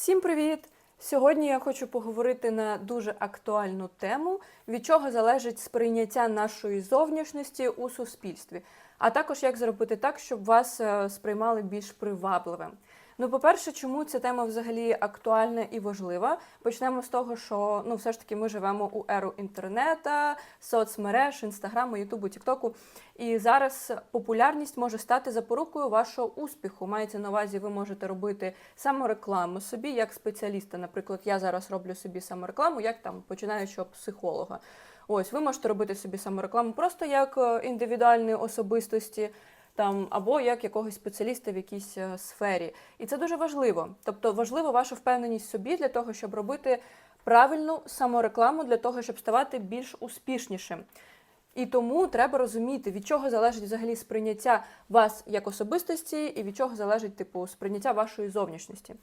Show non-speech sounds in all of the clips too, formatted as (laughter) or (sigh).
Всім привіт! Сьогодні я хочу поговорити на дуже актуальну тему, від чого залежить сприйняття нашої зовнішності у суспільстві, а також як зробити так, щоб вас е, сприймали більш привабливим. Ну, по-перше, чому ця тема взагалі актуальна і важлива? Почнемо з того, що ну, все ж таки ми живемо у еру інтернета, соцмереж, інстаграму, ютубу, тіктоку. І зараз популярність може стати запорукою вашого успіху. Мається на увазі, ви можете робити саморекламу собі як спеціаліста. Наприклад, я зараз роблю собі саморекламу, як там починаючого психолога. Ось ви можете робити собі саморекламу просто як е, індивідуальної особистості. Там або як якогось спеціаліста в якійсь е, сфері, і це дуже важливо. Тобто важлива ваша впевненість в собі для того, щоб робити правильну саморекламу, для того, щоб ставати більш успішнішим. І тому треба розуміти, від чого залежить взагалі сприйняття вас як особистості, і від чого залежить типу сприйняття вашої зовнішності.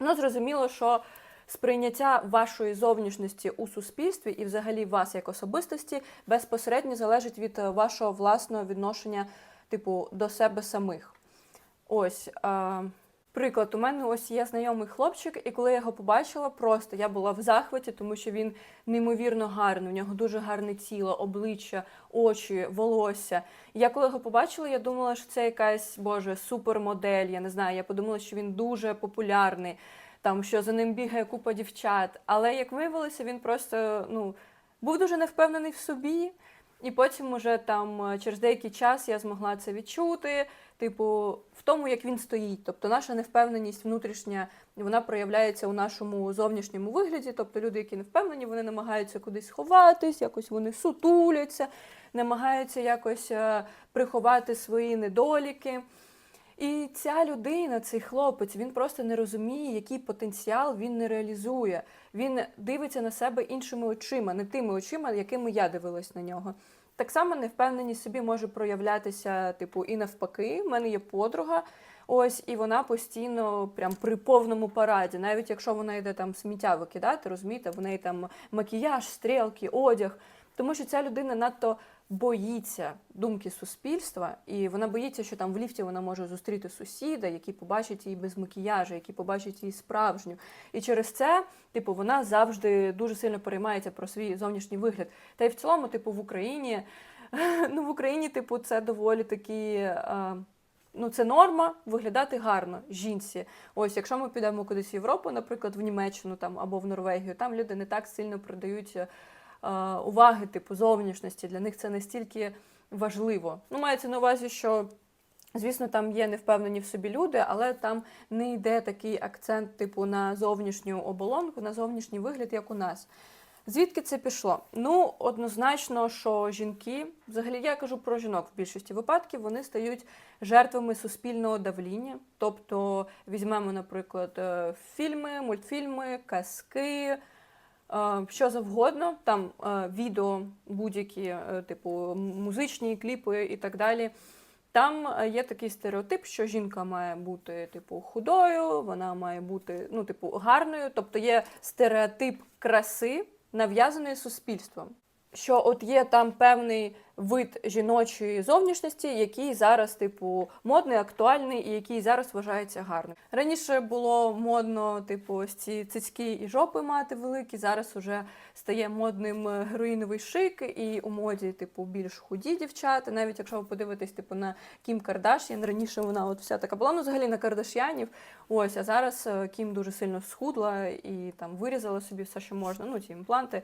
Ну, зрозуміло, що сприйняття вашої зовнішності у суспільстві і взагалі вас як особистості безпосередньо залежить від е, вашого власного відношення, типу, до себе самих. Ось. А... Приклад, у мене ось є знайомий хлопчик, і коли я його побачила, просто я була в захваті, тому що він неймовірно гарний. У нього дуже гарне тіло, обличчя, очі, волосся. І я коли його побачила, я думала, що це якась боже супермодель. Я не знаю. Я подумала, що він дуже популярний, там що за ним бігає купа дівчат. Але як виявилося, він просто ну був дуже невпевнений в собі. І потім, уже там е, через деякий час я змогла це відчути, типу, в тому, як він стоїть. Тобто наша невпевненість внутрішня вона проявляється у нашому зовнішньому вигляді. Тобто люди, які не впевнені, вони намагаються кудись ховатись, якось вони сутуляться, намагаються якось е, приховати свої недоліки. І ця людина, цей хлопець, він просто не розуміє, який потенціал він не реалізує. Він дивиться на себе іншими очима, не тими очима, якими я дивилась на нього. Так само невпевненість собі може проявлятися, типу, і навпаки. в мене є подруга, ось, і вона постійно прям при повному параді. Навіть якщо вона йде там сміття викидати, розумієте, в неї там макіяж, стрілки, одяг. Тому що ця людина надто боїться думки суспільства, і вона боїться, що там в ліфті вона може зустріти сусіда, який побачить її без макіяжу, який побачить її справжню. І через це, типу, вона завжди дуже сильно переймається про свій зовнішній вигляд. Та й в цілому, типу, в Україні, (laughs) ну в Україні, типу, це доволі такі. Ну, це норма виглядати гарно жінці. Ось, якщо ми підемо кудись в Європу, наприклад, в Німеччину там або в Норвегію, там люди не так сильно продають уваги, типу зовнішності. Для них це настільки важливо. Ну, мається на увазі, що. Звісно, там є невпевнені в собі люди, але там не йде такий акцент, типу, на зовнішню оболонку, на зовнішній вигляд, як у нас. Звідки це пішло? Ну, однозначно, що жінки, взагалі я кажу про жінок в більшості випадків, вони стають жертвами суспільного давління. Тобто візьмемо, наприклад, е, фільми, мультфільми, казки. Що завгодно, там відео, будь-які, типу музичні кліпи і так далі. Там є такий стереотип, що жінка має бути типу худою, вона має бути ну, типу, гарною. Тобто є стереотип краси, нав'язаний суспільством. Що от є там певний вид жіночої зовнішності, який зараз, типу, модний, актуальний і який зараз вважається гарним. Раніше було модно, типу, ось ці цицьки і жопи мати великі. Зараз уже стає модним героїновий шик, і у моді, типу, більш худі дівчата. Навіть якщо ви подивитесь, типу, на Кім Кардашян, раніше вона от вся така була, ну взагалі на Кардашянів. Ось, а зараз е, Кім дуже сильно схудла і там вирізала собі все, що можна, ну ці імпланти.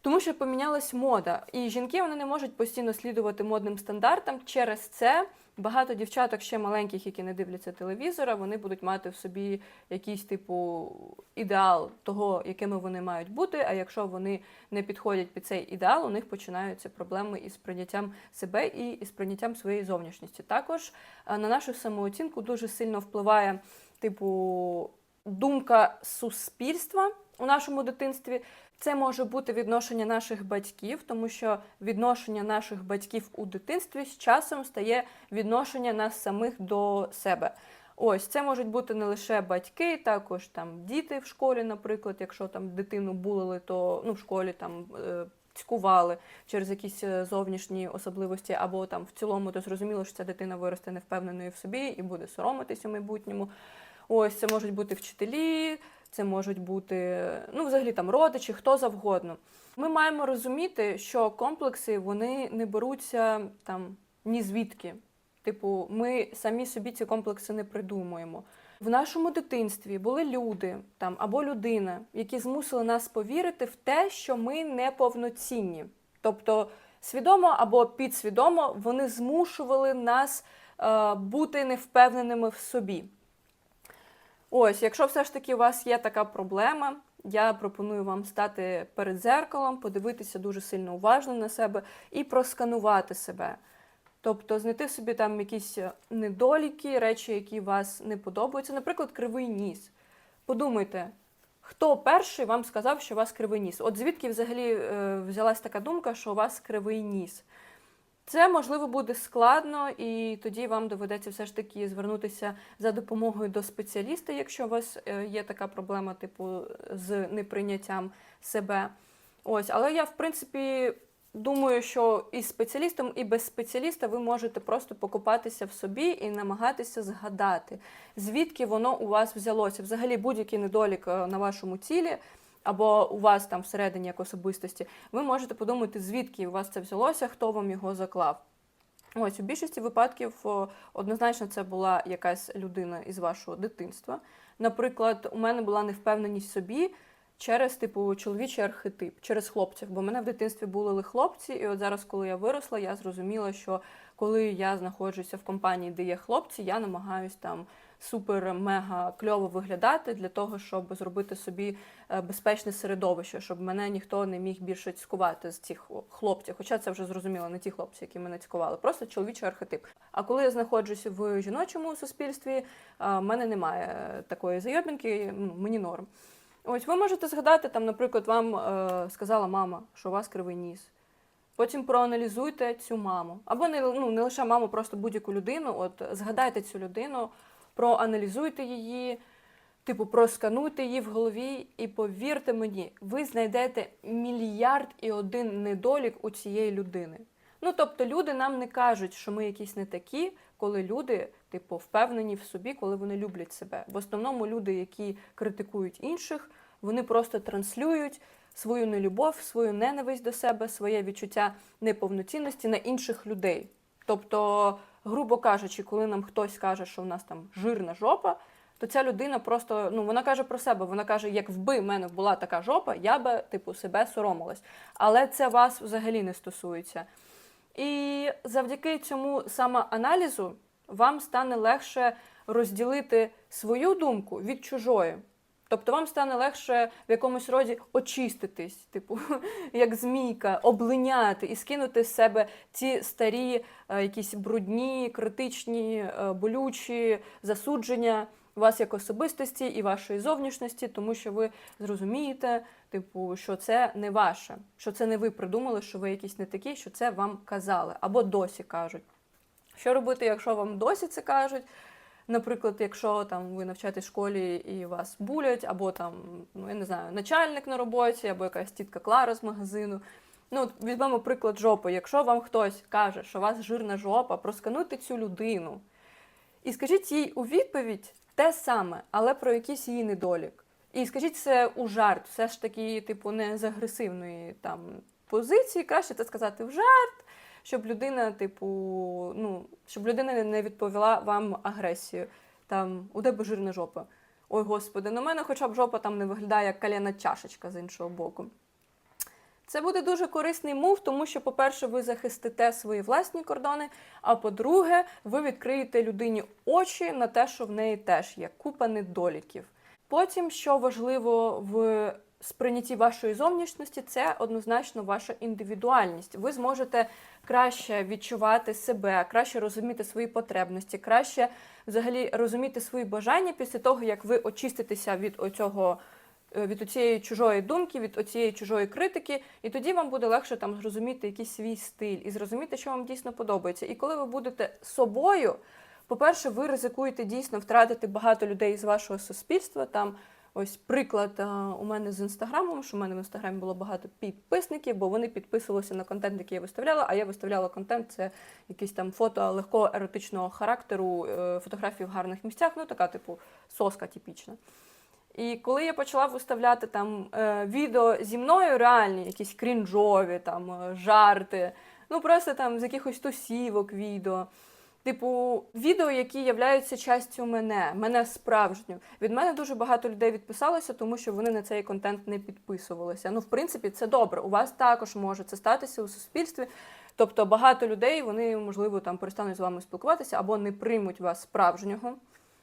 Тому що помінялась мода, і жінки вони не можуть постійно слідувати модним стандартам. Через це багато дівчаток ще маленьких, які не дивляться телевізора, вони будуть мати в собі якийсь типу ідеал того, якими вони мають бути. А якщо вони не підходять під цей ідеал, у них починаються проблеми із прийняттям себе і із прийняттям своєї зовнішності. Також на нашу самооцінку дуже сильно впливає, типу, думка суспільства у нашому дитинстві. Це може бути відношення наших батьків, тому що відношення наших батьків у дитинстві з часом стає відношення нас самих до себе. Ось це можуть бути не лише батьки, також там діти в школі, наприклад, якщо там дитину булили, то ну в школі там е, цькували через якісь е, зовнішні особливості, або там в цілому то зрозуміло, що ця дитина виросте невпевненою в собі і буде соромитись у майбутньому. Ось це можуть бути вчителі, це можуть бути ну, взагалі там родичі, хто завгодно. Ми маємо розуміти, що комплекси вони не беруться там ні звідки. Типу, ми самі собі ці комплекси не придумуємо. В нашому дитинстві були люди там або людина, які змусили нас повірити в те, що ми неповноцінні. Тобто, свідомо або підсвідомо вони змушували нас е, бути невпевненими в собі. Ось, якщо все ж таки у вас є така проблема, я пропоную вам стати перед зеркалом, подивитися дуже сильно уважно на себе і просканувати себе. Тобто знайти собі там якісь недоліки, речі, які вас не подобаються, наприклад, кривий ніс. Подумайте, хто перший вам сказав, що у вас кривий ніс? От звідки взагалі е, взялась така думка, що у вас кривий ніс? Це можливо буде складно, і тоді вам доведеться все ж таки звернутися за допомогою до спеціаліста, якщо у вас е, є така проблема, типу, з неприйняттям себе. Ось, але я, в принципі, думаю, що і спеціалістом, і без спеціаліста ви можете просто покопатися в собі і намагатися згадати, звідки воно у вас взялося. Взагалі, будь-який недолік е, на вашому тілі. Або у вас там всередині як особистості, ви можете подумати, звідки у вас це взялося, хто вам його заклав. Ось у більшості випадків однозначно це була якась людина із вашого дитинства. Наприклад, у мене була невпевненість собі через типу чоловічий архетип, через хлопців. Бо мене в дитинстві були хлопці, і от зараз, коли я виросла, я зрозуміла, що коли я знаходжуся в компанії, де є хлопці, я намагаюсь там супер-мега кльово виглядати для того, щоб зробити собі е, безпечне середовище, щоб мене ніхто не міг більше цькувати з цих хлопців. Хоча це вже зрозуміло, не ті хлопці, які мене цькували, просто чоловічий архетип. А коли я знаходжуся в жіночому суспільстві, е, в мене немає такої зайобінки, ну, мені норм. Ось ви можете згадати, там, наприклад, вам е, сказала мама, що у вас кривий ніс. Потім проаналізуйте цю маму. Або не, ну, не лише маму, просто будь-яку людину. От згадайте цю людину, проаналізуйте її, типу, проскануйте її в голові, і повірте мені, ви знайдете мільярд і один недолік у цієї людини. Ну, тобто, люди нам не кажуть, що ми якісь не такі, коли люди, типу, впевнені в собі, коли вони люблять себе. В основному люди, які критикують інших, вони просто транслюють свою нелюбов, свою ненависть до себе, своє відчуття неповноцінності на інших людей. Тобто, грубо кажучи, коли нам хтось каже, що в нас там жирна жопа, то ця людина просто ну вона каже про себе. Вона каже, якби в мене була така жопа, я би типу себе соромилась. Але це вас взагалі не стосується. І завдяки цьому самоаналізу вам стане легше розділити свою думку від чужої. Тобто вам стане легше в якомусь роді очиститись, типу, (laughs) як змійка, облиняти і скинути з себе ці старі, е, якісь брудні, критичні, е, болючі засудження вас як особистості і вашої зовнішності, тому що ви зрозумієте, типу, що це не ваше, що це не ви придумали, що ви якісь не такі, що це вам казали або досі кажуть. Що робити, якщо вам досі це кажуть? Наприклад, якщо там ви навчаєтесь в школі і вас булять, або там, ну я не знаю, начальник на роботі, або якась тітка Клара з магазину. Ну, от візьмемо приклад жопи. Якщо вам хтось каже, що у вас жирна жопа, проскануйте цю людину і скажіть їй у відповідь те саме, але про якийсь її недолік. І скажіть це у жарт, все ж таки, типу, не з агресивної там позиції. Краще це сказати в жарт, щоб людина, типу, ну, щоб людина не відповіла вам агресію. Там, у тебе жирна жопа. Ой, господи, на мене хоча б жопа там не виглядає як каляна чашечка з іншого боку. Це буде дуже корисний мув, тому що, по-перше, ви захистите свої власні кордони. А по-друге, ви відкриєте людині очі на те, що в неї теж є купа недоліків. Потім, що важливо в сприйнятті вашої зовнішності, це однозначно ваша індивідуальність. Ви зможете краще відчувати себе, краще розуміти свої потребності, краще взагалі розуміти свої бажання після того, як ви очиститеся від оцього. е, Від цієї чужої думки, від цієї чужої критики, і тоді вам буде легше там зрозуміти якийсь свій стиль і зрозуміти, що вам дійсно подобається. І коли ви будете собою, по-перше, ви ризикуєте дійсно втратити багато людей з вашого суспільства, там Ось приклад е, у мене з інстаграмом, що у мене в інстаграмі було багато підписників, бо вони підписувалися на контент, який я виставляла. А я виставляла контент, це якісь там фото легкого еротичного характеру, е, фотографії в гарних місцях, ну така, типу, соска типічна. І коли я почала виставляти там е, відео зі мною, реальні, якісь крінжові, там жарти, ну просто там з якихось тусівок відео. Типу, відео, які являються частю мене, мене справжню. Від мене дуже багато людей відписалося, тому що вони на цей контент не підписувалися. Ну, в принципі, це добре. У вас також може це статися у суспільстві. Тобто багато людей вони, можливо, там перестануть з вами спілкуватися або не приймуть вас справжнього.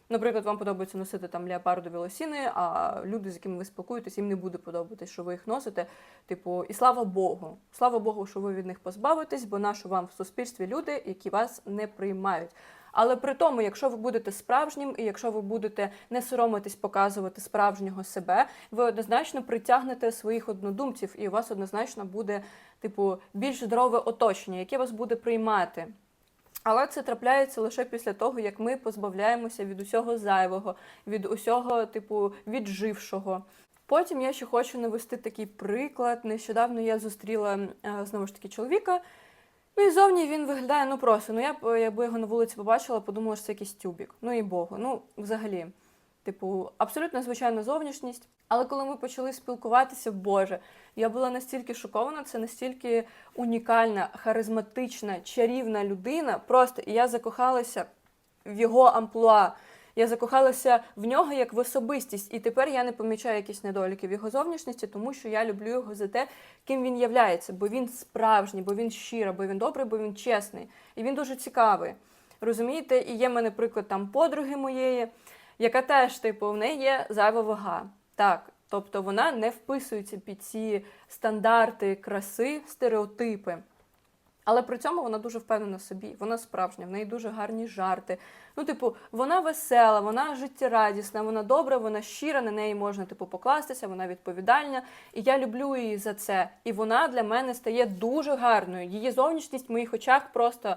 Наприклад, вам подобається носити там леопардові лосіни, а люди, з якими ви спілкуєтесь, їм не буде подобатись, що ви їх носите. Типу, і слава Богу, слава Богу, що ви від них позбавитесь, бо нащо вам в суспільстві люди, які вас не приймають. Але при тому, якщо ви будете справжнім, і якщо ви будете не соромитись показувати справжнього себе, ви однозначно притягнете своїх однодумців, і у вас однозначно буде, типу, більш здорове оточення, яке вас буде приймати. Але це трапляється лише після того, як ми позбавляємося від усього зайвого, від усього, типу, віджившого. Потім я ще хочу навести такий приклад. Нещодавно я зустріла е, знову ж таки чоловіка. Ну і зовні він виглядає ну просто. Ну я б якби його на вулиці побачила, подумала, що це якийсь тюбік. Ну і Богу. Ну, взагалі, типу, абсолютно звичайна зовнішність. Але коли ми почали спілкуватися, Боже, я була настільки шокована, це настільки унікальна, харизматична, чарівна людина. Просто і я закохалася в його амплуа. Я закохалася в нього як в особистість, і тепер я не помічаю якісь недоліки в його зовнішності, тому що я люблю його за те, ким він являється, бо він справжній, бо він щирий, бо він добрий, бо він чесний. І він дуже цікавий. Розумієте, і є в мене приклад там подруги моєї, яка теж, типу, в неї є зайва вага. Так, тобто вона не вписується під ці стандарти краси, стереотипи. Але при цьому вона дуже впевнена в собі, вона справжня, в неї дуже гарні жарти. Ну, типу, вона весела, вона життєрадісна, вона добра, вона щира, на неї можна типу покластися, вона відповідальна. І я люблю її за це. І вона для мене стає дуже гарною. Її зовнішність в моїх очах просто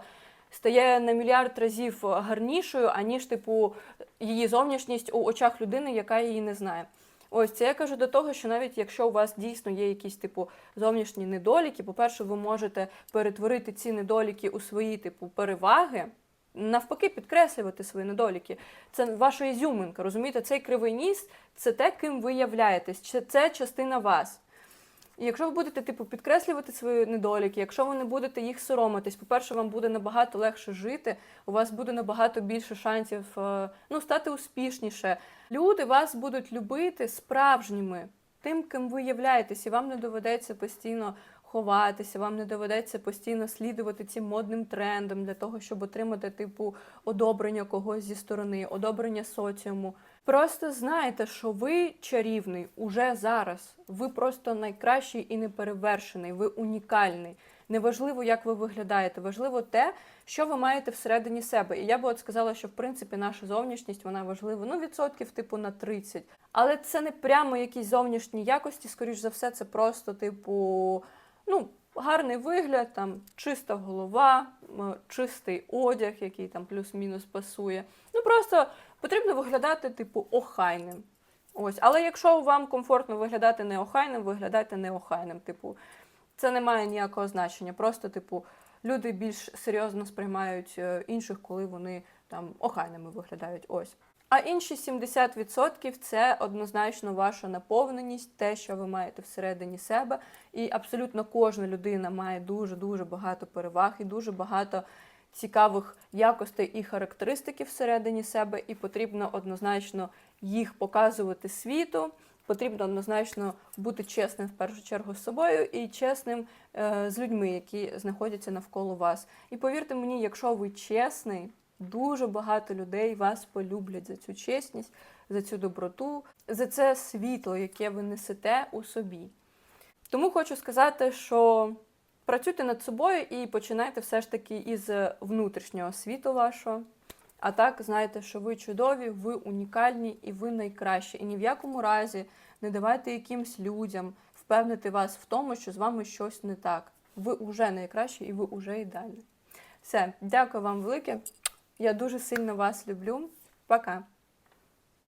стає на мільярд разів гарнішою, аніж, типу, її зовнішність у очах людини, яка її не знає. Ось це я кажу до того, що навіть якщо у вас дійсно є якісь типу зовнішні недоліки, по-перше, ви можете перетворити ці недоліки у свої типу переваги. Навпаки, підкреслювати свої недоліки. Це ваша ізюминка, розумієте? Цей кривий ніс це те, ким ви являєтесь, це, частина вас. І якщо ви будете типу підкреслювати свої недоліки, якщо ви не будете їх соромитись, по-перше, вам буде набагато легше жити, у вас буде набагато більше шансів е, ну, стати успішніше. Люди вас будуть любити справжніми, тим, ким ви являєтесь, і вам не доведеться постійно ховатися, вам не доведеться постійно слідувати цим модним трендам для того, щоб отримати типу одобрення когось зі сторони, одобрення соціуму. Просто знайте, що ви чарівний уже зараз. Ви просто найкращий і неперевершений, ви унікальний. Неважливо, як ви виглядаєте, важливо те, що ви маєте всередині себе. І я би от сказала, що в принципі наша зовнішність вона важлива, ну відсотків типу на 30. Але це не прямо якісь зовнішні якості, скоріш за все, це просто, типу, ну, гарний вигляд, там чиста голова, чистий одяг, який там плюс-мінус пасує. Ну просто потрібно виглядати, типу, охайним. Ось, але якщо вам комфортно виглядати неохайним, виглядайте неохайним. Типу, це не має ніякого значення. Просто, типу, люди більш серйозно сприймають е, інших, коли вони там охайними виглядають. Ось. А інші 70% це однозначно ваша наповненість, те, що ви маєте всередині себе. І абсолютно кожна людина має дуже-дуже багато переваг і дуже багато цікавих якостей і характеристики всередині себе, і потрібно однозначно їх показувати світу. Потрібно однозначно бути чесним в першу чергу з собою і чесним е, з людьми, які знаходяться навколо вас. І повірте мені, якщо ви чесний, дуже багато людей вас полюблять за цю чесність, за цю доброту, за це світло, яке ви несете у собі. Тому хочу сказати, що працюйте над собою і починайте все ж таки із внутрішнього світу вашого. А так, знайте, що ви чудові, ви унікальні і ви найкращі. І ні в якому разі не давайте якимсь людям впевнити вас в тому, що з вами щось не так. Ви вже найкращі і ви вже ідеальні. Все, дякую вам велике. Я дуже сильно вас люблю. Пока.